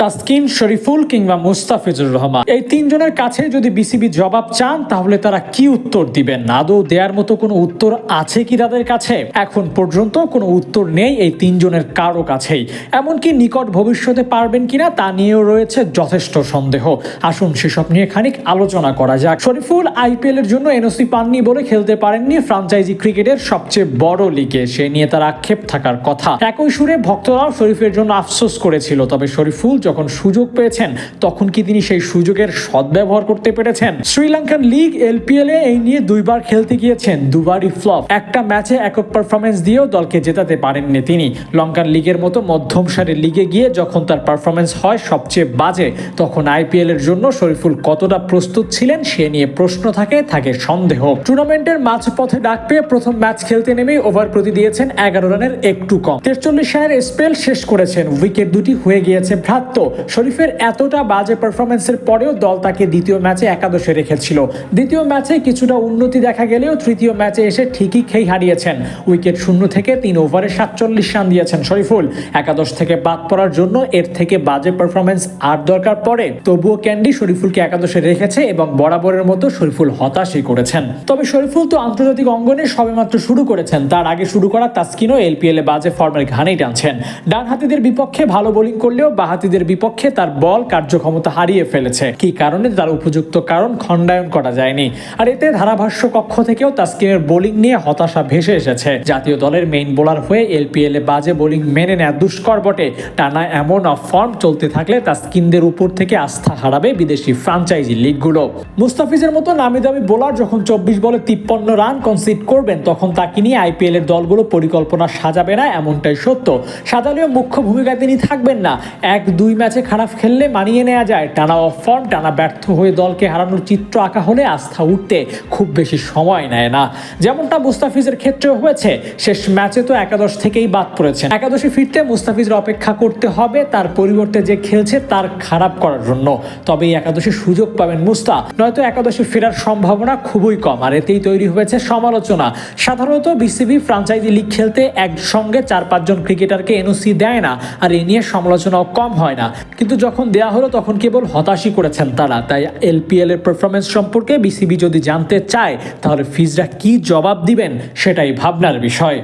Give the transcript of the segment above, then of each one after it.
তাসকিন, শরীফুল কিংবা মুস্তাফিজুর রহমান। এই তিনজনের কাছে যদি বিসিবি জবাব চান, তাহলে তারা কি উত্তর দিবেন? আদৌ দেওয়ার মতো কোনো উত্তর আছে কি তাদের কাছে? এখন পর্যন্ত কোনো উত্তর নেই এই তিনজনের কারও কাছেই। এমনকি নিকট ভবিষ্যতে পারবেন কিনা তা নিয়েও রয়েছে যথেষ্ট সন্দেহ। আসুন সেসব নিয়ে খানিক আলোচনা করা যাক। শরীফুল আইপিএল এর জন্য এনওসি পাননি বলে খেলতে পারেননি ফ্রাঞ্চাইজি ক্রিকেটের সবচেয়ে বড় লিগে। সে নিয়ে তার আক্ষেপ থাকার কথা। একই সুরে ভক্তরাও শরীফের জন্য আফসোস করেছিল, তবে শরীফুল যখন সুযোগ পেয়েছেন, তখন কি তিনি সেই সুযোগের সদ্ব্যবহার করতে পেরেছেন? শ্রীলঙ্কান লিগ এলপিএল এ এই নিয়ে দুইবার খেলতে গিয়েছেন, দুবারই ফ্লপ। একটা ম্যাচে একক পারফরমেন্স দিয়েও দলকে জেতাতে পারেননি তিনি। লঙ্কান লিগের মতো মধ্যম সারের লিগে গিয়ে যখন তার পারফরমেন্স হয় সবচেয়ে বাজে, তখন আইপিএল এর জন্য শরীফুল কতটা প্রস্তুত ছিলেন সে নিয়ে প্রশ্ন থাকে থাকে সন্দেহ। টুর্নামেন্টের মাঝপথে ডাক পেয়ে প্রথম ম্যাচ খেলতে নেমেই ওভার প্রতি দিয়েছেন এগারো রানের একটু কম। তেরচল্লিশ রানের স্পেল শেষ করেছেন, উইকেট দুটি হয়ে গিয়েছে ভ্রাত্য শরীফের এতটা বাজে পারফরমেন্সের পরেও দল তাকে দ্বিতীয় ম্যাচে একাদশে রেখেছিল। দ্বিতীয় ম্যাচে কিছুটা উন্নতি দেখা গেলেও তৃতীয় ম্যাচে এসে ঠিকই খেই হারিয়েছেন। উইকেট শূন্য থেকে তিন ওভারে সাতচল্লিশ রান দিয়েছেন শরীফুল। একাদশ থেকে বাদ পড়ার জন্য এর থেকে বাজে পারফরমেন্স আর দরকার পড়ে। তবুও ক্যান্ডি শরীফুলকে একাদশে রেখেছে এবং বরাবরের মতো শরীফুল হতাশই করেছেন। তবে শরীফুল তো আন্তর্জাতিক অঙ্গনে সবেমাত্র শুরু করেছেন। তার আগে শুরু করা তাস্কিনও এলপিএল এ বাজে ফর্মের ঘানেই টানছেন। ডান হাতিদের বিপক্ষে ভালো বোলিং করলেও বাহাতিদের বিপক্ষে তার বল কার্যক্ষমতা হারিয়ে ফেলেছে। কি কারণে? তার উপযুক্ত কারণ খণ্ডায়ন করা যায়নি। আর এতে ধারাভাষ্য কক্ষ থেকেও তাস্কিনের বোলিং নিয়ে হতাশা ভেসে এসেছে। জাতীয় দলের মেইন বোলার হয়ে এলপিএল এ বাজে বোলিং মেনে নেওয়া দুষ্কর বটে। টানা এমন অফ ফর্ম চলতে থাকলে তাস্কিনদের উপর থেকে আস্থা হারাবে বিদেশি ফ্রাঞ্চাইজি লিগগুলো। মুস্তাফিজের মতো নামি দামি বোলার যখন চব্বিশ বলে তিপ্পান্ন রান কনসিড করবেন, তখন তাকে নিয়ে আইপিএল এর দলগুলো পরিকল্পনা সাজাবে না, এমনটাই সত্য। সাজালেও মুখ্য ভূমিকায় তিনি থাকবেন না। এক দুই ম্যাচে খারাপ খেললে মানিয়ে নেওয়া যায়। টানা অফ ফর্ম টানা ব্যর্থ হয়ে দলকে হারানোর চিত্র আঁকা হলে আস্থা উঠতে খুব বেশি সময় নেয় না। যেমনটা মুস্তাফিজের ক্ষেত্রেও হয়েছে, শেষ ম্যাচে তো একাদশ থেকেই বাদ পড়েছেন। একাদশে ফিরতে মুস্তাফিজের অপেক্ষা করতে হবে, তার পরিবর্তে যে খেলছে তার খারাপ করার জন্য। তবে এই একাদশে সুযোগ পাবেন মুস্তা নয়তো একাদশে ফেরার সম্ভাবনা খুবই কম, আর এতেই তৈরি হয়েছে সমালোচনা। সাধারণত বিসিবি ফ্রাঞ্চাইজি লিগ খেলতে একসঙ্গে চার পাঁচজন ক্রিকেটারকে এনওসি দেয় না, আর এ নিয়ে সমালোচনাও কম হয় না। কিন্তু যখন দেয়া হলো, তখন কেবল হতাশই করেছেন তারা। তাই এলপিএল এর পারফরমেন্স সম্পর্কে বিসিবি যদি জানতে চায়, তাহলে ফিজরা কি জবাব দিবেন, সেটাই ভাবনার বিষয়।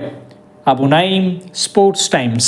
Abu Naim sports Times